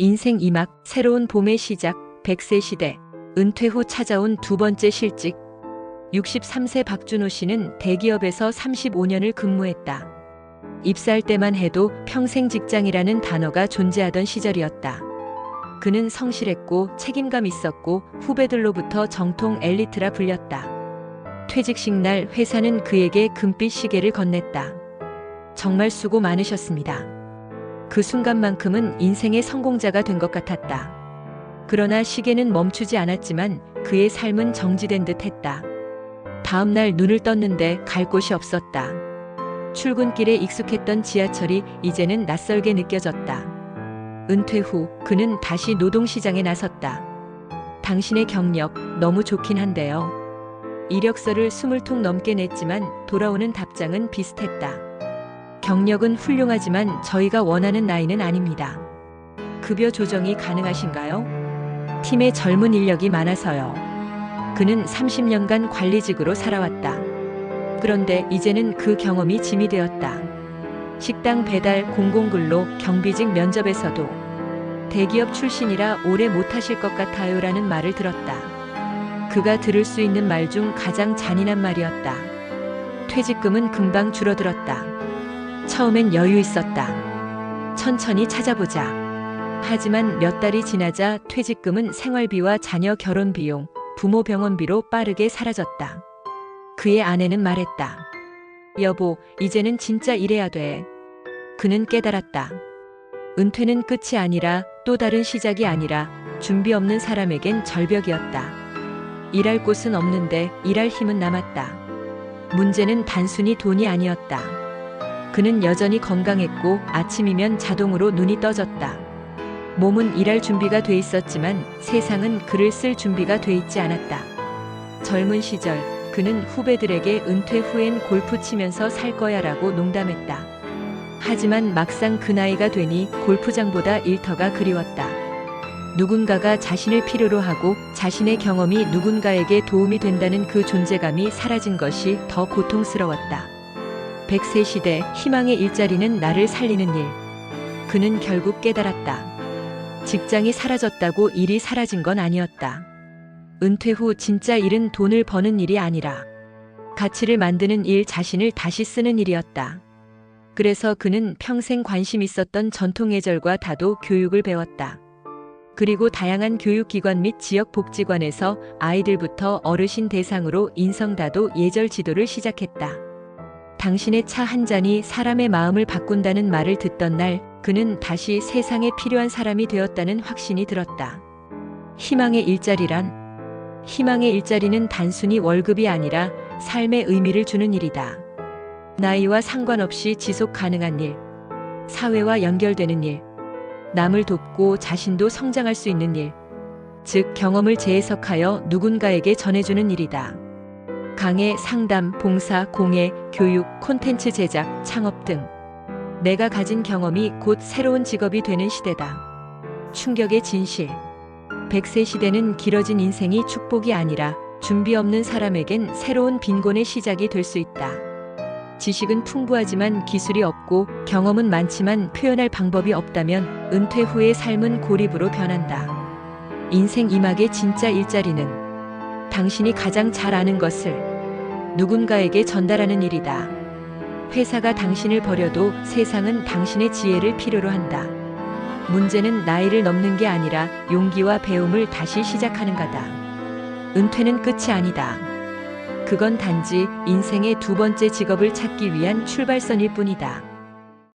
인생 이막 새로운 봄의 시작 100세 시대 은퇴 후 찾아온 두 번째 실직 63세 박준호 씨는 대기업에서 35년을 근무했다. 입사할 때만 해도 평생 직장이라는 단어가 존재하던 시절이었다. 그는 성실했고 책임감 있었고 후배들로부터 정통 엘리트라 불렸다. 퇴직식 날 회사는 그에게 금빛 시계를 건넸다. 정말 수고 많으셨습니다. 그 순간만큼은 인생의 성공자가 된 것 같았다. 그러나 시계는 멈추지 않았지만 그의 삶은 정지된 듯 했다. 다음 날 눈을 떴는데 갈 곳이 없었다. 출근길에 익숙했던 지하철이 이제는 낯설게 느껴졌다. 은퇴 후 그는 다시 노동시장에 나섰다. 당신의 경력 너무 좋긴 한데요. 이력서를 스물 통 넘게 냈지만 돌아오는 답장은 비슷했다. 경력은 훌륭하지만 저희가 원하는 나이는 아닙니다. 급여 조정이 가능하신가요? 팀에 젊은 인력이 많아서요. 그는 30년간 관리직으로 살아왔다. 그런데 이제는 그 경험이 짐이 되었다. 식당 배달, 공공근로, 경비직 면접에서도 대기업 출신이라 오래 못하실 것 같아요 라는 말을 들었다. 그가 들을 수 있는 말 중 가장 잔인한 말이었다. 퇴직금은 금방 줄어들었다. 처음엔 여유 있었다. 천천히 찾아보자. 하지만 몇 달이 지나자 퇴직금은 생활비와 자녀 결혼 비용, 부모 병원비로 빠르게 사라졌다. 그의 아내는 말했다. 여보, 이제는 진짜 일해야 돼. 그는 깨달았다. 은퇴는 끝이 아니라 또 다른 시작이 아니라 준비 없는 사람에겐 절벽이었다. 일할 곳은 없는데 일할 힘은 남았다. 문제는 단순히 돈이 아니었다. 그는 여전히 건강했고 아침이면 자동으로 눈이 떠졌다. 몸은 일할 준비가 돼 있었지만 세상은 글을 쓸 준비가 돼 있지 않았다. 젊은 시절 그는 후배들에게 은퇴 후엔 골프 치면서 살 거야 라고 농담했다. 하지만 막상 그 나이가 되니 골프장보다 일터가 그리웠다. 누군가가 자신을 필요로 하고 자신의 경험이 누군가에게 도움이 된다는 그 존재감이 사라진 것이 더 고통스러웠다. 백세 시대 희망의 일자리는 나를 살리는 일. 그는 결국 깨달았다. 직장이 사라졌다고 일이 사라진 건 아니었다. 은퇴 후 진짜 일은 돈을 버는 일이 아니라 가치를 만드는 일 자신을 다시 쓰는 일이었다. 그래서 그는 평생 관심 있었던 전통 예절과 다도 교육을 배웠다. 그리고 다양한 교육기관 및 지역 복지관에서 아이들부터 어르신 대상으로 인성다도 예절 지도를 시작했다. 당신의 차 한 잔이 사람의 마음을 바꾼다는 말을 듣던 날 그는 다시 세상에 필요한 사람이 되었다는 확신이 들었다. 희망의 일자리란 희망의 일자리는 단순히 월급이 아니라 삶의 의미를 주는 일이다. 나이와 상관없이 지속 가능한 일, 사회와 연결되는 일, 남을 돕고 자신도 성장할 수 있는 일, 즉 경험을 재해석하여 누군가에게 전해주는 일이다. 강의, 상담, 봉사, 공예, 교육, 콘텐츠 제작, 창업 등 내가 가진 경험이 곧 새로운 직업이 되는 시대다. 충격의 진실. 100세 시대는 길어진 인생이 축복이 아니라 준비 없는 사람에겐 새로운 빈곤의 시작이 될 수 있다. 지식은 풍부하지만 기술이 없고 경험은 많지만 표현할 방법이 없다면 은퇴 후의 삶은 고립으로 변한다. 인생 이막의 진짜 일자리는 당신이 가장 잘 아는 것을 누군가에게 전달하는 일이다. 회사가 당신을 버려도 세상은 당신의 지혜를 필요로 한다. 문제는 나이를 넘는 게 아니라 용기와 배움을 다시 시작하는 가다. 은퇴는 끝이 아니다. 그건 단지 인생의 두 번째 직업을 찾기 위한 출발선일 뿐이다.